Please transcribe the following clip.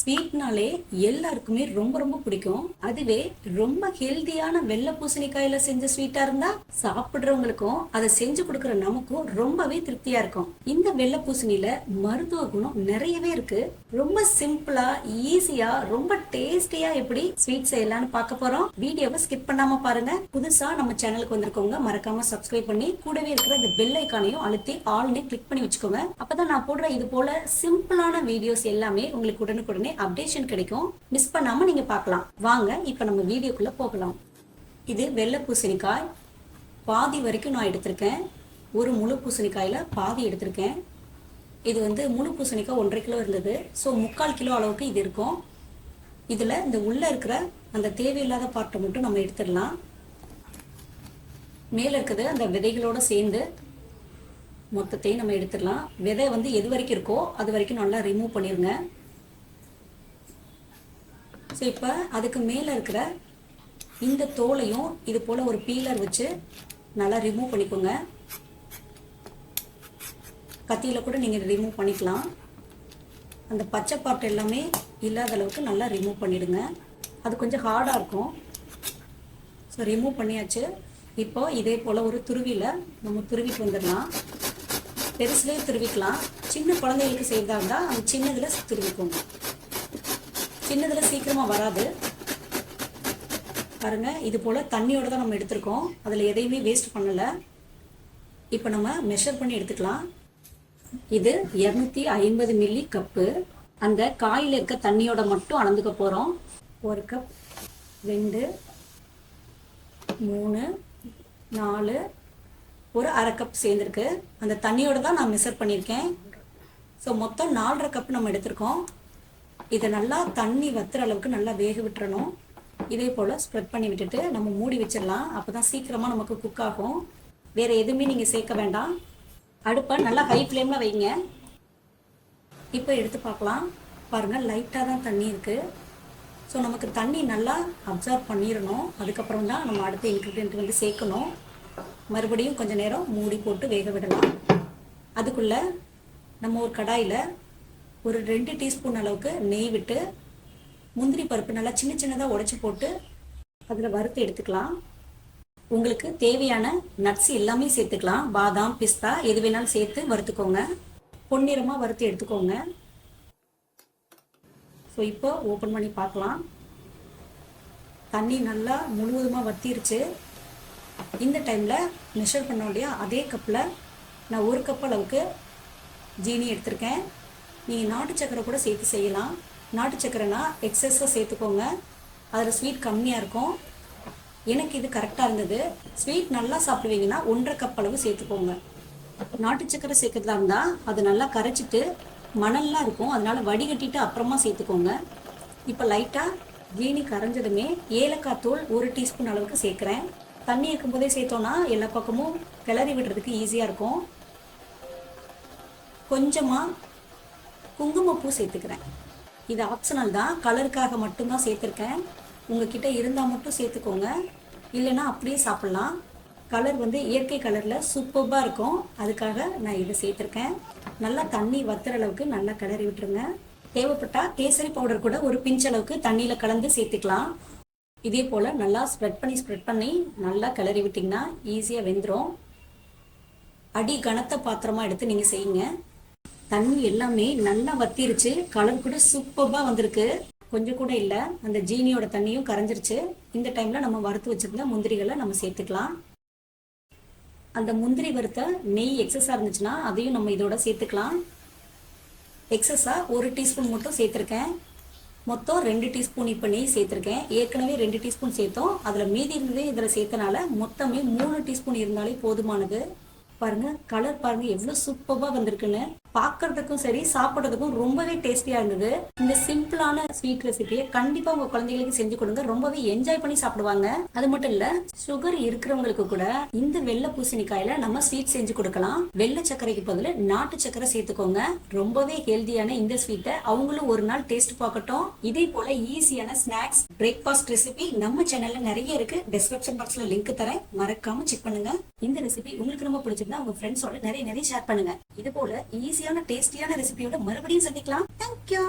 ஸ்வீட்னாலே எல்லாருக்குமே ரொம்ப ரொம்ப பிடிக்கும். அதுவே ரொம்ப ஹெல்தியான வெள்ளை பூசணிக்காயில செஞ்ச ஸ்வீட்டா இருந்தா சாப்பிடுறவங்களுக்கும் அதை செஞ்சு கொடுக்கற நமக்கும் ரொம்பவே திருப்தியா இருக்கும். இந்த வெள்ளை பூசணியில மருத்துவ குணம் நிறையவே இருக்கு. ரொம்ப சிம்பிளா ஈஸியா ரொம்ப டேஸ்டியா எப்படி ஸ்வீட் செய்யலாம்னு பார்க்க போறோம். வீடியோவை ஸ்கிப் பண்ணாம பாருங்க. புதுசா நம்ம சேனலுக்கு வந்திருக்கவங்க மறக்காம சப்ஸ்கிரைப் பண்ணி கூடவே இருக்கிற இந்த பெல் ஐக்கானையும் அழுத்தி ஆல்னு கிளிக் பண்ணி வச்சுக்கோங்க. அப்பதான் நான் போடுற இது போல சிம்பிளான வீடியோஸ் எல்லாமே உங்களுக்கு உடனுக்குடனே அப்டேஷன் கிடைக்கும். மிஸ் பண்ணாம நீங்க பார்க்கலாம். வாங்க இப்ப நம்ம வீடியோக்குள்ள போகலாம். இது வெள்ளை பூசணிக்காய். பாதி வரைக்கும் நான் எடுத்திருக்கேன். ஒரு முழு பூசணிக்காயில் பாதி எடுத்திருக்கேன். இது வந்து முழு பூசணிக்காய் ஒன்றரை கிலோ இருந்தது. ஸோ முக்கால் கிலோ அளவுக்கு இது இருக்கும். இதில் இந்த உள்ளே இருக்கிற அந்த தேவையில்லாத பார்ட்டை மட்டும் நம்ம எடுத்துடலாம். மேலே இருக்கிறது அந்த விதைகளோட சேர்ந்து மொத்தத்தையும் நம்ம எடுத்துடலாம். விதை வந்து எது வரைக்கும் இருக்கோ அது வரைக்கும் நல்லா ரிமூவ் பண்ணிடுங்க ஸோ இப்போ அதுக்கு மேலே இருக்கிற இந்த தோலையும் இது போல் ஒரு பீலர் வச்சு நல்லா ரிமூவ் பண்ணிக்கோங்க. கத்தியில் கூட நீங்கள் ரிமூவ் பண்ணிக்கலாம். அந்த பச்சை பாட்டு எல்லாமே இல்லாத அளவுக்கு நல்லா ரிமூவ் பண்ணிடுங்க. அது கொஞ்சம் ஹார்டாக இருக்கும். ஸோ ரிமூவ் பண்ணியாச்சு. இப்போ இதே போல் ஒரு துருவியில் நம்ம துருவிட்டு வந்துடலாம். பெருசுலேயே துருவிக்கலாம். சின்ன குழந்தைகளுக்கு செய்கிறதா இருந்தால் அந்த சின்னதில் துருவிக்கோங்க. சின்னதில் சீக்கிரமாக வராது. பாருங்கள் இது போல் தண்ணியோடு தான் நம்ம எடுத்திருக்கோம். அதில் எதையுமே வேஸ்ட் பண்ணலை. இப்போ நம்ம மெஷர் பண்ணி எடுத்துக்கலாம். இது இரநூத்தி ஐம்பது மில்லி கப்பு அந்த காயில் இருக்க தண்ணியோட மட்டும் அளந்துக்க போகிறோம் ஒரு கப் ரெண்டு மூணு நாலு ஒரு அரை கப் சேர்ந்துருக்கு. அந்த தண்ணியோட தான் நான் மெஷர் பண்ணியிருக்கேன். ஸோ மொத்தம் நாலரை கப் நம்ம எடுத்திருக்கோம். இதை நல்லா தண்ணி வத்துற அளவுக்கு நல்லா வேக விட்டுறணும். இதே போல் ஸ்ப்ரெட் பண்ணி விட்டுட்டு நம்ம மூடி வச்சிடலாம். அப்போ தான் சீக்கிரமாக நமக்கு குக் ஆகும். வேறு எதுவுமே நீங்கள் சேர்க்க வேண்டாம். அடுப்பை நல்லா ஹை ஃப்ளேமில் வைங்க. இப்போ எடுத்து பார்க்கலாம். பாருங்கள் லைட்டாக தான் தண்ணி இருக்குது ஸோ நமக்கு தண்ணி நல்லா அப்சர்வ் பண்ணிடணும். அதுக்கப்புறம் தான் நம்ம அடுத்த இன்க்ரீடியன்ட் வந்து சேர்க்கணும். மறுபடியும் கொஞ்சம் நேரம் மூடி போட்டு வேக விடலாம். அதுக்குள்ளே நம்ம ஒரு கடாயில் ஒரு ரெண்டு டீஸ்பூன் அளவுக்கு நெய் விட்டு முந்திரி பருப்பு நல்லா சின்ன சின்னதாக உடைச்சி போட்டு அதில் வறுத்து எடுத்துக்கலாம். உங்களுக்கு தேவையான நட்ஸ் எல்லாமே சேர்த்துக்கலாம். பாதாம் பிஸ்தா எது வேணாலும் சேர்த்து வறுத்துக்கோங்க. பொன்னிறமாக வறுத்து எடுத்துக்கோங்க. ஸோ இப்போ ஓப்பன் பண்ணி பார்க்கலாம். தண்ணி நல்லா முழுவதுமாக வத்திருச்சு. இந்த டைமில் மெஷர் பண்ண இல்லையா? அதே கப்பில் நான் ஒரு கப் அளவுக்கு ஜீனி எடுத்திருக்கேன். நீங்கள் நாட்டு சக்கரை கூட சேர்த்து செய்யலாம். நாட்டு சக்கரைனா எக்ஸஸாக சேர்த்துக்கோங்க. அதில் ஸ்வீட் கம்மியாக இருக்கும். எனக்கு இது கரெக்டாக இருந்தது. ஸ்வீட் நல்லா சாப்பிடுவீங்கன்னா ஒன்றரை கப் அளவு சேர்த்துக்கோங்க. நாட்டு சக்கரை சேர்க்கறதா இருந்தால் அது நல்லா கரைச்சிட்டு மணல்லாம் இருக்கும். அதனால வடிகட்டிட்டு அப்புறமா சேர்த்துக்கோங்க. இப்போ லைட்டாக ஜீனி கரைஞ்சதுமே ஏலக்காய் தூள் ஒரு டீஸ்பூன் அளவுக்கு சேர்க்குறேன். தண்ணி இருக்கும்போதே சேர்த்தோன்னா எல்லா பக்கமும் கிளறி விடுறதுக்கு ஈஸியாக இருக்கும். கொஞ்சமாக குங்குமப்பூ சேர்த்துக்கிறேன். இது ஆப்ஷனல் தான். கலருக்காக மட்டும்தான் சேர்த்துருக்கேன். உங்ககிட்ட இருந்தால் மட்டும் சேர்த்துக்கோங்க. இல்லைன்னா அப்படியே சாப்பிட்லாம். கலர் வந்து இயற்கை கலரில் சூப்பர்பாக இருக்கும். அதுக்காக நான் இதை சேர்த்துருக்கேன். நல்லா தண்ணி வத்துற அளவுக்கு நல்லா கிளறி விட்டுருங்க. தேவைப்பட்டால் கேசரி பவுடர் கூட ஒரு பிஞ்ச் அளவுக்கு தண்ணியில் கலந்து சேர்த்துக்கலாம். இதே போல் நல்லா ஸ்ப்ரெட் பண்ணி ஸ்ப்ரெட் பண்ணி நல்லா கிளறி விட்டிங்கன்னா ஈஸியாக வெந்துடும் அடி கனத்த பாத்திரமாக எடுத்து நீங்கள் செய்யுங்க. தண்ணி எல்லாமே நல்லா வத்திருச்சு. கலர் கூட சூப்பராக வந்திருக்கு. கொஞ்சம் கூட இல்லை. அந்த ஜீனியோட தண்ணியும் கரைஞ்சிருச்சு. இந்த டைமில் நம்ம வறுத்து வச்சிருந்த முந்திரிகளை நம்ம சேர்த்துக்கலாம். அந்த முந்திரி வறுத்த நெய் எக்ஸஸாக இருந்துச்சுன்னா அதையும் நம்ம இதோட சேர்த்துக்கலாம். எக்ஸஸாக ஒரு டீஸ்பூன் மட்டும் சேர்த்துருக்கேன். மொத்தம் ரெண்டு டீஸ்பூன் இப்போ நெய் சேர்த்துருக்கேன். ஏற்கனவே ரெண்டு டீஸ்பூன் சேர்த்தோம். அதில் மீதி இருந்ததே இதில் சேர்த்தனால மொத்தமே மூணு டீஸ்பூன் இருந்தாலே போதுமானது. பாருங்கள் கலர் பாருங்கள் எவ்வளோ சூப்பராக வந்திருக்குன்னு. பார்க்கறதுக்கும் சரி சாப்பிட்றதுக்கும் ரொம்பவே டேஸ்டியா இருந்தது. இந்த சிம்பிளான ஸ்வீட் ரெசிபியை கண்டிப்பா உங்க குழந்தைகளுக்கு செஞ்சு கொடுங்க. ரொம்பவே என்ஜாய் பண்ணி சாப்பிடுவாங்க. அது மட்டும் இல்ல சுகர் இருக்கிறவங்களுக்கு கூட இந்த வெள்ளை பூசணிக்காயில நம்ம ஸ்வீட் செஞ்சு கொடுக்கலாம். வெள்ளை சர்க்கரைக்கு பதில் நாட்டு சர்க்கரை சேர்த்துக்கோங்க. ரொம்பவே ஹெல்தியான இந்த ஸ்வீட்டை அவங்களும் ஒரு நாள் டேஸ்ட் பார்க்கட்டும். இதே போல ஈஸியான ஸ்நாக்ஸ் பிரேக்ஃபாஸ்ட் ரெசிபி நம்ம சேனல்ல நிறைய இருக்கு. டிஸ்கிரிப்ஷன் பாக்ஸ்ல லிங்க் தரேன். மறக்காம செக் பண்ணுங்க. இந்த ரெசிபி உங்களுக்கு ரொம்ப பிடிச்சிருந்தா உங்க ஃப்ரெண்ட்ஸோட நிறைய நிறைய ஷேர் பண்ணுங்க. இது போல ஈஸி ஈஸியான டேஸ்டியான ரெசிபியோட மறுபடியும் சந்திக்கலாம். தேங்க்யூ